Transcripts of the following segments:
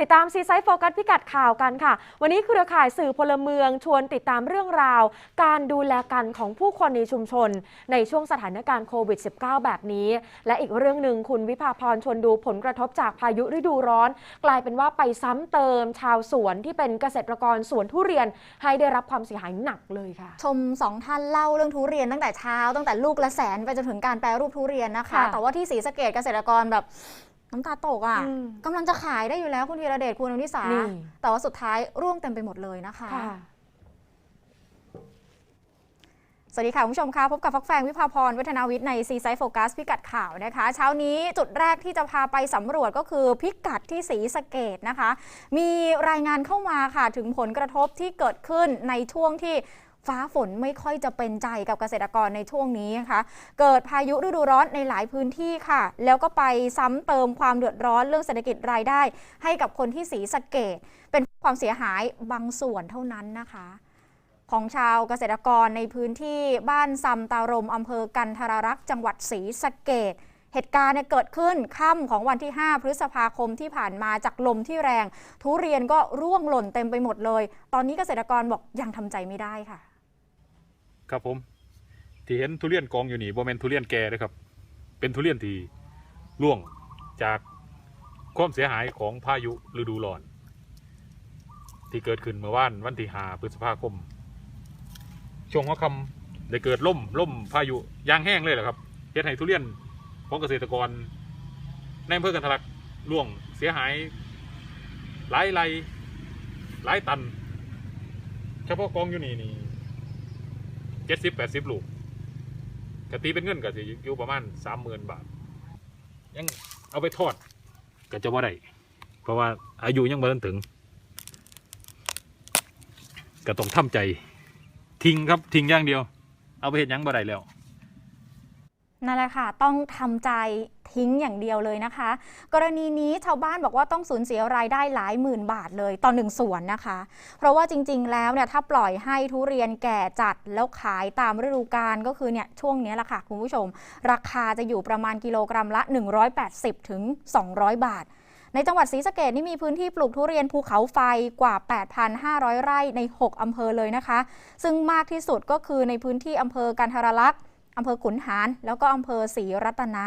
ติดตามซีไซส์โฟกัสพิกัดข่าวกันค่ะ วันนี้เครือข่ายสื่อพลเมืองชวนติดตามเรื่องราว การดูแลกันของผู้คนในชุมชน ในช่วงสถานการณ์โควิด -19 แบบนี้ และอีกเรื่องหนึ่งคุณวิภาพรชวนดูผลกระทบจากพายุฤดูร้อน กลายเป็นว่าไปซ้ำเติมชาวสวนที่เป็นเกษตรกรสวนทุเรียน ให้ได้รับความเสียหายหนักเลยค่ะ ชมสองท่านเล่าเรื่องทุเรียนตั้งแต่เช้าตั้งแต่ลูกละแสนไปจนถึงการแปรรูปทุเรียนนะคะค่ะแต่ว่าที่ศรีสะเกดเกษตรกรแบบ น้ำตาตกอะอืมกำลังจะขายได้อยู่แล้วคุณธีระเดชคุณอนิสานี่ แต่ว่าสุดท้ายร่วงเต็มไปหมดเลยนะคะ ค่ะ สวัสดีค่ะ คุณผู้ชมคะพบกับฟักแฟงวิภาพรวัฒนาวิทย์ในซีไซ e ์โฟกัสพิกัดข่าวนะคะ เช้านี้จุดแรกที่จะพาไปสำรวจก็คือพิกัดที่ศรีสะเกดนะคะ มีรายงานเข้ามาค่ะ ถึงผลกระทบที่เกิดขึ้นในช่วงที่ ฟ้าฝนไม่ค่อยจะเป็นใจกับเกษตรกรในช่วงนี้นะคะ เกิดพายุฤดูร้อนในหลายพื้นที่ค่ะ แล้วก็ไปซ้ำเติมความเดือดร้อนเรื่องเศรษฐกิจรายได้ ให้กับคนที่ศรีสะเกดเป็นความเสียหายบางส่วนเท่านั้นนะคะของชาวเกษตรกรในพื้นที่บ้านซำตารมอำเภอกันทรรักษ์จังหวัดศรีสะเกดเหตุการณ์เนี่ยเกิดขึ้นค่ำของวันที่ 5 พฤษภาคมที่ผ่านมาจากลมที่แรง ทุเรียนก็ร่วงหล่นเต็มไปหมดเลย ตอนนี้เกษตรกรบอกยังทำใจไม่ได้ค่ะ ครับผม ที่เห็นทุเรียนกองอยู่นี่บ่แม่นทุเรียนแก่เลยครับ เป็นทุเรียนที่ร่วงจากความเสียหายของพายุฤดูร้อน ที่เกิดขึ้นเมื่อวานวันที่5พฤษภาคม ช่วงหัวค่ำได้เกิดล่มล่มพายุยางแห้งเลยแหละครับเฮ็ดให้ทุเรียนของเกษตรกร ในอำเภอกันทลักร่วงเสียหายหลายไรหลายตัน เฉพาะกองอยู่นี่นี่ เจ็ดสิบแปดสิบลูกกตีเป็นเงินก็สิอยู่ประมาณสามหมื่นบาท ยังเอาไปทอดก็จะว่าได้เพราะว่าอายุยังไม่ถึง ก็ต้องทำใจ ทิ้งครับทิ้งอย่างเดียว เอาไปเห็นยังบ่ได้แล้วนั่นแหละค่ะ ต้องทำใจ ทิ้งอย่างเดียวเลยนะคะ กรณีนี้ชาวบ้านบอกว่าต้องสูญเสียรายได้หลายหมื่นบาทเลยต่อหนึ่งสวนนะคะ เพราะว่าจริง ๆ แล้วเนี่ยถ้าปล่อยให้ทุเรียนแก่จัดแล้วขายตามฤดูกาลก็คือเนี่ยช่วงนี้แหละค่ะคุณผู้ชม ราคาจะอยู่ประมาณกิโลกรัมละ 180ถึง200 บาทในจังหวัดศรีสะเกดนี่มีพื้นที่ปลูกทุเรียนภูเขาไฟกว่า 8,500 ไร่ใน 6 อำเภอเลยนะคะ ซึ่งมากที่สุดก็คือในพื้นที่อำเภอกันทรลักษณ์อำเภอขุนหาร แล้วก็อำเภอศรีรัตนะ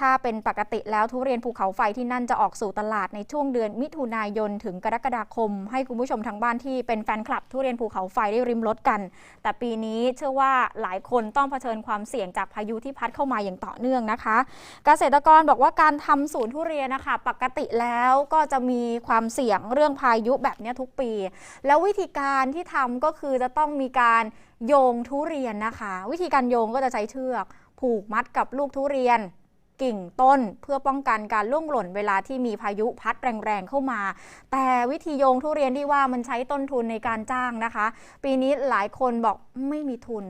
ถ้าเป็นปกติแล้วทุเรียนภูเขาไฟที่นั่นจะออกสู่ตลาดในช่วงเดือนมิถุนายนถึงกรกฎาคม ให้คุณผู้ชมทางบ้านที่เป็นแฟนคลับทุเรียนภูเขาไฟได้ริมรถกัน แต่ปีนี้เชื่อว่าหลายคนต้องเผชิญความเสี่ยงจากพายุที่พัดเข้ามาอย่างต่อเนื่องนะคะ เกษตรกรบอกว่าการทำศูนทุเรียนนะคะ ปกติแล้วก็จะมีความเสี่ยงเรื่องพายุแบบนี้ทุกปี แล้ววิธีการที่ทำก็คือจะต้องมีการโยงทุเรียนนะคะ วิธีการโยงก็จะใช้เชือก ผูกมัดกับลูกทุเรียน กิ่งต้น เพื่อป้องกันการล่วงหล่นเวลาที่มีพายุพัดแรงๆเข้ามา แต่วิธีโยงทุเรียนที่ว่ามันใช้ต้นทุนในการจ้างนะคะ ปีนี้หลายคนบอกไม่มีทุน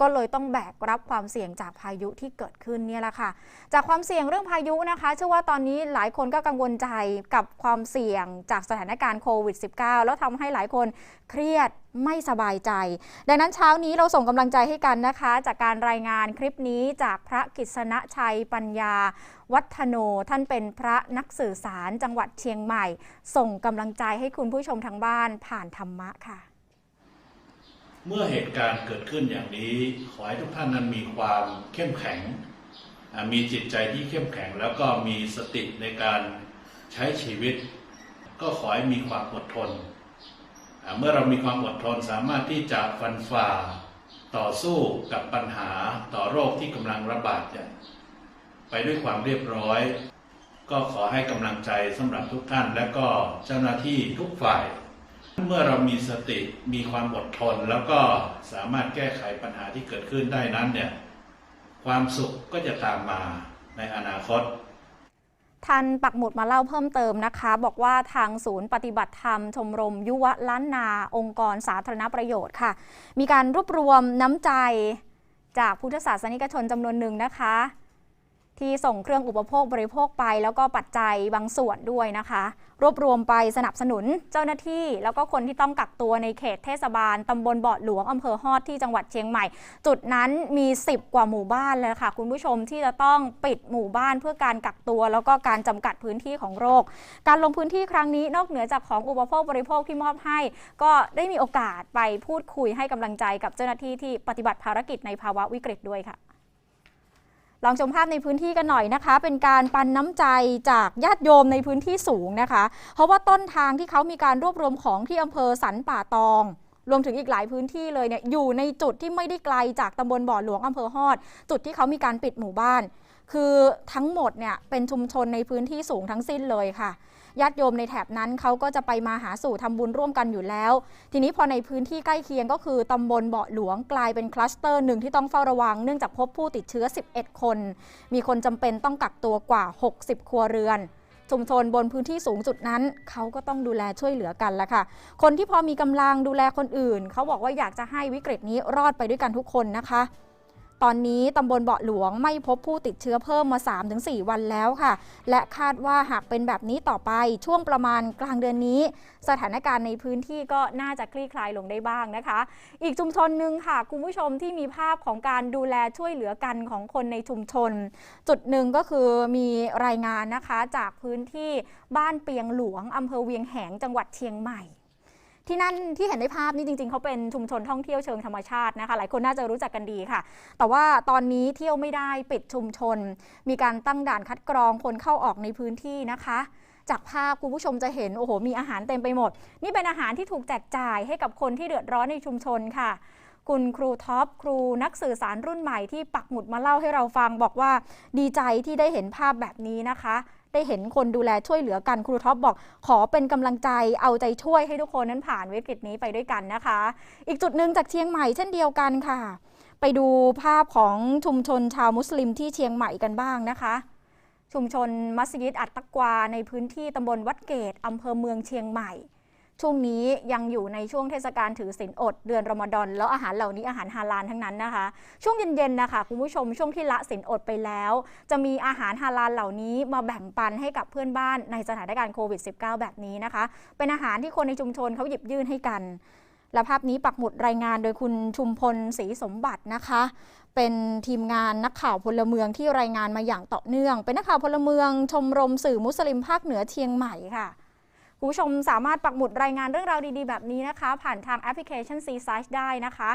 ก็เลยต้องแบกรับความเสี่ยงจากพายุที่เกิดขึ้นเนี่ยแหละค่ะ จากความเสี่ยงเรื่องพายุนะคะเชื่อว่าตอนนี้หลายคนก็กังวลใจกับความเสี่ยงจากสถานการณ์โควิด -19 แล้วทำให้หลายคนเครียดไม่สบายใจ ดังนั้นเช้านี้เราส่งกำลังใจให้กันนะคะ จากการรายงานคลิปนี้จากพระกิษณชัยปัญญา วัฒโน ท่านเป็นพระนักสื่อสารจังหวัดเชียงใหม่ ส่งกำลังใจให้คุณผู้ชมทางบ้านผ่านธรรมะค่ะ เมื่อเหตุการณ์เกิดขึ้นอย่างนี้ ขอให้ทุกท่านนั้นมีความเข้มแข็ง มีจิตใจที่เข้มแข็ง แล้วก็มีสติในการใช้ชีวิต ก็ขอให้มีความอดทน เมื่อเรามีความอดทนสามารถที่จะฟันฝ่าต่อสู้กับปัญหาต่อโรคที่กำลังระบาดไปด้วยความเรียบร้อย ก็ขอให้กำลังใจสำหรับทุกท่านและก็เจ้าหน้าที่ทุกฝ่าย เมื่อเรามีสติมีความอดทน แล้วก็สามารถแก้ไขปัญหาที่เกิดขึ้นได้นั้นเนี่ยความสุขก็จะตามมาในอนาคตท่านปักหมุดมาเล่าเพิ่มเติมนะคะ บอกว่าทางศูนย์ปฏิบัติธรรม ชมรม ยุวล้านนา องค์กรสาธารณประโยชน์ค่ะ มีการรวบรวมน้ำใจจากพุทธศาสนิกชนจำนวนหนึ่งนะคะ ที่ส่งเครื่องอุปโภคบริโภคไป แล้วก็ปัจจัยบางส่วนด้วยนะคะ รวบรวมไปสนับสนุนเจ้าหน้าที่ แล้วก็คนที่ต้องกักตัวในเขตเทศบาลตำบลบาะหลวงอำเภอฮอดที่จังหวัดเชียงใหม่ จุดนั้นมี 10 กว่าหมู่บ้านเลยค่ะ คุณผู้ชมที่จะต้องปิดหมู่บ้านเพื่อการกักตัว แล้วก็การจำกัดพื้นที่ของโรค การลงพื้นที่ครั้งนี้นอกเหนือจากของอุปโภคบริโภคที่มอบให้ ก็ได้มีโอกาสไปพูดคุยให้กำลังใจกับเจ้าหน้าที่ที่ปฏิบัติภารกิจในภาวะวิกฤตด้วยค่ะ ลองชมภาพในพื้นที่กันหน่อยนะคะ เป็นการปันน้ำใจจากญาติโยมในพื้นที่สูงนะคะ เพราะว่าต้นทางที่เขามีการรวบรวมของที่อำเภอสันป่าตอง รวมถึงอีกหลายพื้นที่เลยเนี่ยอยู่ในจุดที่ไม่ได้ไกลจากตำบลบ่อหลวงอำเภอฮอด จุดที่เขามีการปิดหมู่บ้าน คือทั้งหมดเนี่ยเป็นชุมชนในพื้นที่สูงทั้งสิ้นเลยค่ะ ญาติโยมในแถบนั้นเขาก็จะไปมาหาสู่ทำบุญร่วมกันอยู่แล้ว ทีนี้พอในพื้นที่ใกล้เคียงก็คือตำบลเบาะหลวงกลายเป็นคลัสเตอร์หนึ่งที่ต้องเฝ้าระวัง เนื่องจากพบผู้ติดเชื้อ 11 คน มีคนจำเป็นต้องกักตัวกว่า 60 ครัวเรือนชุมชนบนพื้นที่สูงจุดนั้น เขาก็ต้องดูแลช่วยเหลือกันละค่ะ คนที่พอมีกำลังดูแลคนอื่น เขาบอกว่าอยากจะให้วิกฤตนี้รอดไปด้วยกันทุกคนนะคะ ตอนนี้ตำบลเบาะหลวงไม่พบผู้ติดเชื้อเพิ่มมา 3-4 วันแล้วค่ะ และคาดว่าหากเป็นแบบนี้ต่อไปช่วงประมาณกลางเดือนนี้ สถานการณ์ในพื้นที่ก็น่าจะคลี่คลายลงได้บ้างนะคะ อีกชุมชนหนึ่งค่ะ คุณผู้ชมที่มีภาพของการดูแลช่วยเหลือกันของคนในชุมชน จุดหนึ่งก็คือมีรายงานนะคะจากพื้นที่บ้านเปียงหลวงอำเภอเวียงแหงจังหวัดเชียงใหม่ ที่นั่นที่เห็นในภาพนี่จริง ๆเขาเป็นชุมชนท่องเที่ยวเชิงธรรมชาตินะคะ หลายคนน่าจะรู้จักกันดีค่ะ แต่ว่าตอนนี้เที่ยวไม่ได้ปิดชุมชน มีการตั้งด่านคัดกรองคนเข้าออกในพื้นที่นะคะจากภาพคุณผู้ชมจะเห็นโอ้โหมีอาหารเต็มไปหมด นี่เป็นอาหารที่ถูกแจกจ่ายให้กับคนที่เดือดร้อนในชุมชนค่ะ คุณครูท็อปครูนักสื่อสารรุ่นใหม่ที่ปักหมุดมาเล่าให้เราฟังบอกว่าดีใจที่ได้เห็นภาพแบบนี้นะคะ ได้เห็นคนดูแลช่วยเหลือกันครูท็อปบอกขอเป็นกำลังใจเอาใจช่วยให้ทุกคนนั้นผ่านวิกฤตนี้ไปด้วยกันนะคะ อีกจุดหนึ่งจากเชียงใหม่เช่นเดียวกันค่ะ ไปดูภาพของชุมชนชาวมุสลิมที่เชียงใหม่กันบ้างนะคะชุมชนมัสยิดอัตตะกวาในพื้นที่ตำบลวัดเกตอำเภอเมืองเชียงใหม่ ช่วงนี้ยังอยู่ในช่วงเทศกาลถือศีลอดเดือนรอมฎอนแล้วอาหารเหล่านี้อาหารฮาลาลทั้งนั้นนะคะ ช่วงเย็นๆนะคะคุณผู้ชมช่วงที่ละศีลอดไปแล้ว จะมีอาหารฮาลาลเหล่านี้มาแบ่งปันให้กับเพื่อนบ้านในสถานการณ์โควิด -19 แบบนี้นะคะ เป็นอาหารที่คนในชุมชนเขาหยิบยื่นให้กันและภาพนี้ปักหมุดรายงานโดยคุณชุมพลศรีสมบัตินะคะ เป็นทีมงานนักข่าวพลเมืองที่รายงานมาอย่างต่อเนื่อง เป็นนักข่าวพลเมืองชมรมสื่อมุสลิมภาคเหนือเชียงใหม่ค่ะ คุณผู้ชมสามารถปักหมุดรายงานเรื่องราวดีๆ แบบนี้นะคะ ผ่านทางแอปพลิเคชัน C s i ได้นะคะ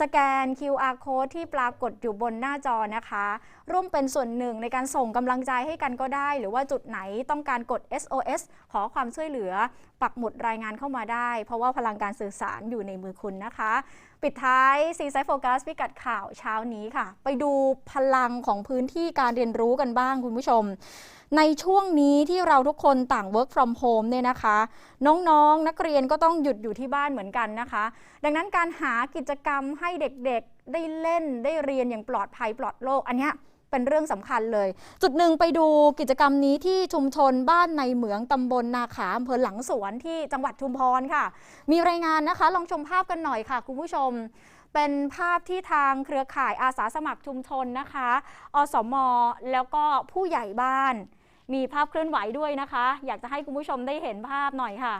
สแกน QR code ที่ปรากฏอยู่บนหน้าจอนะคะ ร่วมเป็นส่วนหนึ่งในการส่งกำลังใจให้กันก็ได้ หรือว่าจุดไหนต้องการกด SOS ขอความช่วยเหลือ ปักหมุดรายงานเข้ามาได้ เพราะว่าพลังการสื่อสารอยู่ในมือคุณนะคะ ปิดท้ายซีไซโฟกัสพิกัดข่าวเช้านี้ค่ะ ไปดูพลังของพื้นที่การเรียนรู้กันบ้างคุณผู้ชม ในช่วงนี้ที่เราทุกคนต่าง work from home เนี่ยนะคะ น้องๆนนักเรียนก็ต้องหยุดอยู่ที่บ้านเหมือนกันนะคะ ดังนั้นการหากิจกรรมให้เด็กๆได้เล่นได้เรียนอย่างปลอดภัยปลอดโรคอันนี้เป็นเรื่องสำคัญเลย จุดหนึ่งไปดูกิจกรรมนี้ที่ชุมชนบ้านในเหมืองตำบลนาขาอำเภอหลังสวนที่จังหวัดชุมพรค่ะ มีรายงานนะคะ ลองชมภาพกันหน่อยค่ะคุณผู้ชม เป็นภาพที่ทางเครือข่ายอาสาสมัครชุมชนนะคะ อสม แล้วก็ผู้ใหญ่บ้าน มีภาพเคลื่อนไหวด้วยนะคะ อยากจะให้คุณผู้ชมได้เห็นภาพหน่อยค่ะ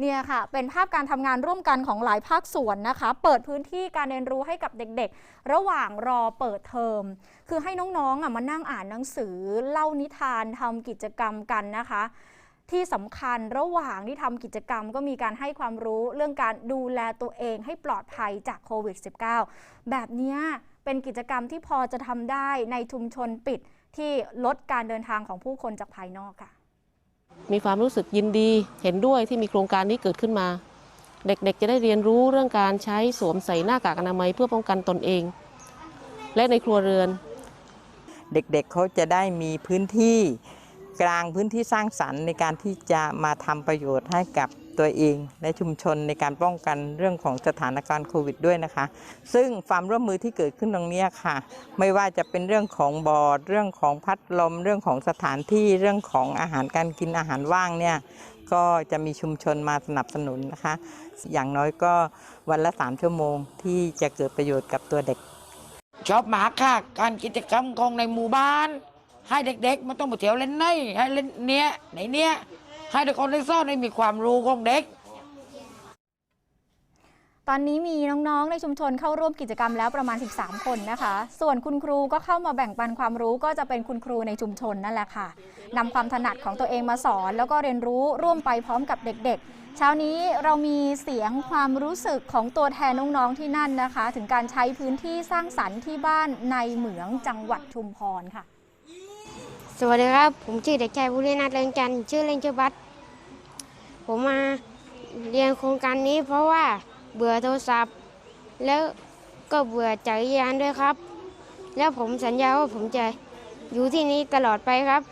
เนี่ยค่ะ เป็นภาพการทำงานร่วมกันของหลายภาคส่วนนะคะ เปิดพื้นที่การเรียนรู้ให้กับเด็กๆ ระหว่างรอเปิดเทอม คือให้น้องๆอะมานั่งอ่านหนังสือ เล่านิทานทำกิจกรรมกันนะคะ ที่สำคัญระหว่างที่ทำกิจกรรมก็มีการให้ความรู้เรื่องการดูแลตัวเองให้ปลอดภัยจากโควิด -19 แบบนี้เป็นกิจกรรมที่พอจะทำได้ในชุมชนปิด ที่ลดการเดินทางของผู้คนจากภายนอกค่ะ มีความรู้สึกยินดีเห็นด้วยที่มีโครงการนี้เกิดขึ้นมา เด็กๆ จะได้เรียนรู้เรื่องการใช้สวมใส่หน้ากากอนามัยเพื่อป้องกันตนเอง และในครัวเรือน เด็กๆเขาจะได้มีพื้นที่กลางพื้นที่สร้างสรรค์ในการที่จะมาทำประโยชน์ให้กับ ตัวเอง และชุมชนในการป้องกันเรื่องของสถานการณ์โควิดด้วยนะคะ ซึ่งความร่วมมือที่เกิดขึ้นตรงนี้ค่ะ ไม่ว่าจะเป็นเรื่องของบอร์ด เรื่องของพัดลม เรื่องของสถานที่เรื่องของอาหารการกินอาหารว่างเนี่ยก็จะมีชุมชนมาสนับสนุนนะคะ อย่างน้อยก็วันละสามชั่วโมงที่จะเกิดประโยชน์กับตัวเด็ก ชอบหมาค่ะ การกิจกรรมของในหมู่บ้าน ให้เด็กๆมันต้องมาเที่ยวเล่นในให้เล่นเนี้ยไหนเนี้ย ให้ทุกคนได้ซ่อนได้มีความรู้ของเด็กตอนนี้มีน้องๆ ในชุมชนเข้าร่วมกิจกรรมแล้วประมาณ 13 คนนะคะ ส่วนคุณครูก็เข้ามาแบ่งปันความรู้ก็จะเป็นคุณครูในชุมชนนั่นแหละค่ะนำความถนัดของตัวเองมาสอน แล้วก็เรียนรู้ร่วมไปพร้อมกับเด็กๆ เช้านี้เรามีเสียงความรู้สึกของตัวแทนน้องๆ ที่นั่นนะคะ ถึงการใช้พื้นที่สร้างสรรค์ที่บ้านในเหมืองจังหวัดชุมพรค่ะ สวัสดีครับ ผมชื่อเด็กชายบุรีนัทเรืองจันทร์ชื่อเล่นชื่อบัสผมมาเรียนโครงการนี้เพราะว่าเบื่อโทรศัพท์ แล้วก็เบื่อจักรยานด้วยครับ แล้วผมสัญญาว่าผมจะอยู่ที่นี้ตลอดไปครับ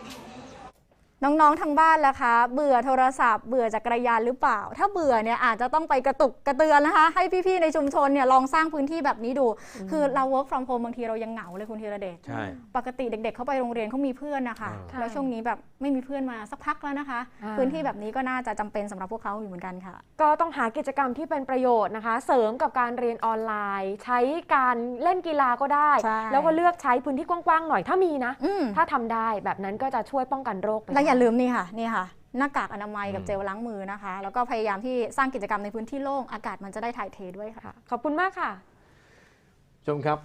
น้องๆ ทางบ้านล่ะคะ เบื่อโทรศัพท์ เบื่อจักรยานหรือเปล่า ถ้าเบื่อเนี่ยอาจจะต้องไปกระตุกกระเตือนนะคะ ให้พี่ๆ ในชุมชนเนี่ยลองสร้างพื้นที่แบบนี้ดู คือเรา work from home บางทีเรายังเหงาเลยคุณธีรเดช ใช่ ปกติเด็กๆ เขาไปโรงเรียนเขามีเพื่อนนะคะ อ่า แล้วช่วงนี้แบบไม่มีเพื่อนมาสักพักแล้วนะคะ อ่า พื้นที่แบบนี้ก็น่าจะจำเป็นสำหรับพวกเขาอยู่เหมือนกันค่ะ ก็ต้องหากิจกรรมที่เป็นประโยชน์นะคะ เสริมกับการเรียนออนไลน์ ใช้การเล่นกีฬาก็ได้ ใช่ แล้วก็เลือกใช้พื้นที่กว้างๆหน่อยถ้ามีนะ อืมถ้าทำได้แบบนั้นก็จะช่วยป้องกันโรคไปแล้วอย่าได้ลืมนี่ค่ะนี่ค่ะ หน้ากากอนามัยกับอืมเจลล้างมือนะคะ แล้วก็พยายามที่สร้างกิจกรรมในพื้นที่โล่งอากาศมันจะได้ถ่ายเทด้วยค่ะค่ะขอบคุณมากค่ะ ชมครับ